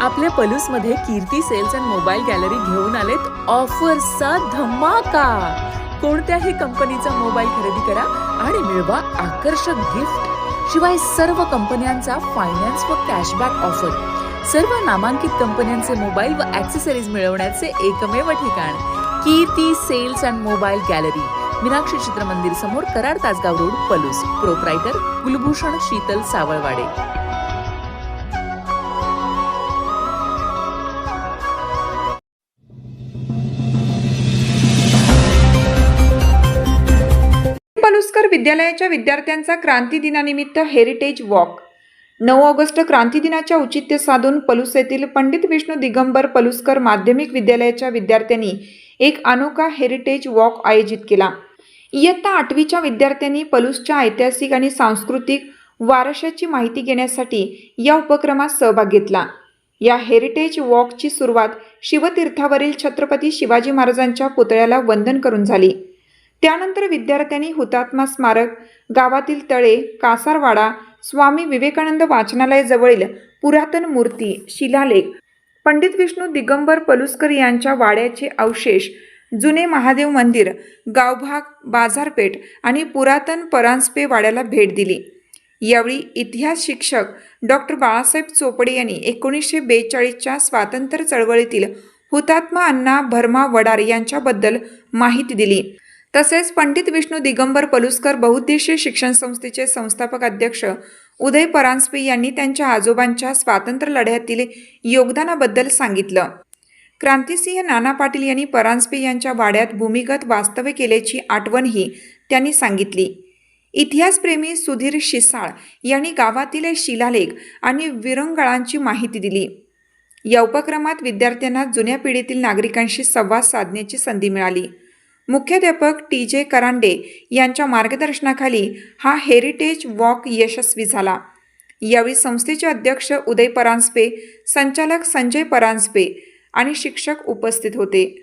आपल्या पलूसमध्ये Kirti sales and mobile gallery घेऊन आलेत ऑफर्सचा धमाका. कोणत्याही कंपनीचा मोबाईल खरेदी करा आणि मिळवा आकर्षक गिफ्ट. शिवाय सर्व कंपन्यांचा फायनान्स व कॅशबॅक ऑफर सर्व नामांकित कंपन्यांचे मोबाईल व ॲक्सेसरीज मिळवण्याचे एकमेव ठिकाण. Kirti sales and mobile gallery. Meenakshi Chitramandir समोर कराड तासगाव रोड पलूस. प्रोप्रायटर कुलभूषण शीतल सावळवाडे. विद्यालयाच्या विद्यार्थ्यांचा क्रांती दिनानिमित्त हेरिटेज वॉक नऊ ऑगस्ट क्रांती दिनाच्या औचित्य साधून पलुस येथील पंडित विष्णू दिगंबर पलुस्कर माध्यमिक विद्यालयाच्या विद्यार्थ्यांनी एक अनोखा हेरिटेज वॉक आयोजित केला. इयत्ता आठवीच्या विद्यार्थ्यांनी पलूसच्या ऐतिहासिक आणि सांस्कृतिक वारशाची माहिती घेण्यासाठी या उपक्रमात सहभाग घेतला. या हेरिटेज वॉकची सुरुवात शिवतीर्थावरील छत्रपती शिवाजी महाराजांच्या पुतळ्याला वंदन करून झाली. त्यानंतर विद्यार्थ्यांनी हुतात्मा स्मारक गावातील तळे कासारवाडा स्वामी विवेकानंद वाचनालयाजवळील पुरातन मूर्ती शिलालेख पंडित विष्णू दिगंबर पलुस्कर यांच्या वाड्याचे अवशेष जुने महादेव मंदिर गावभाग बाजारपेठ आणि पुरातन परांजपे वाड्याला भेट दिली. यावेळी इतिहास शिक्षक डॉक्टर बाळासाहेब चोपडे यांनी एकोणीसशे बेचाळीसच्या स्वातंत्र्य चळवळीतील हुतात्मा अण्णा भरमा वडार यांच्याबद्दल माहिती दिली. तसेच पंडित विष्णू दिगंबर पलुस्कर बहुद्देशीय शिक्षण संस्थेचे संस्थापक अध्यक्ष उदय परांजपे यांनी त्यांच्या आजोबांच्या स्वातंत्र्य लढ्यातील योगदानाबद्दल सांगितलं. क्रांतिसिंह नाना पाटील यांनी परांजपे यांच्या वाड्यात भूमिगत वास्तव्य केल्याची आठवणही त्यांनी सांगितली. इतिहासप्रेमी सुधीर शिसाळ यांनी गावातील शिलालेख आणि विरंगळांची माहिती दिली. या उपक्रमात विद्यार्थ्यांना जुन्या पिढीतील नागरिकांशी संवाद साधण्याची संधी मिळाली. मुख्याध्यापक टी जे करांडे यांच्या मार्गदर्शनाखाली हा हेरिटेज वॉक यशस्वी झाला. यावेळी संस्थेचे अध्यक्ष उदय परांजपे संचालक संजय परांजपे आणि शिक्षक उपस्थित होते.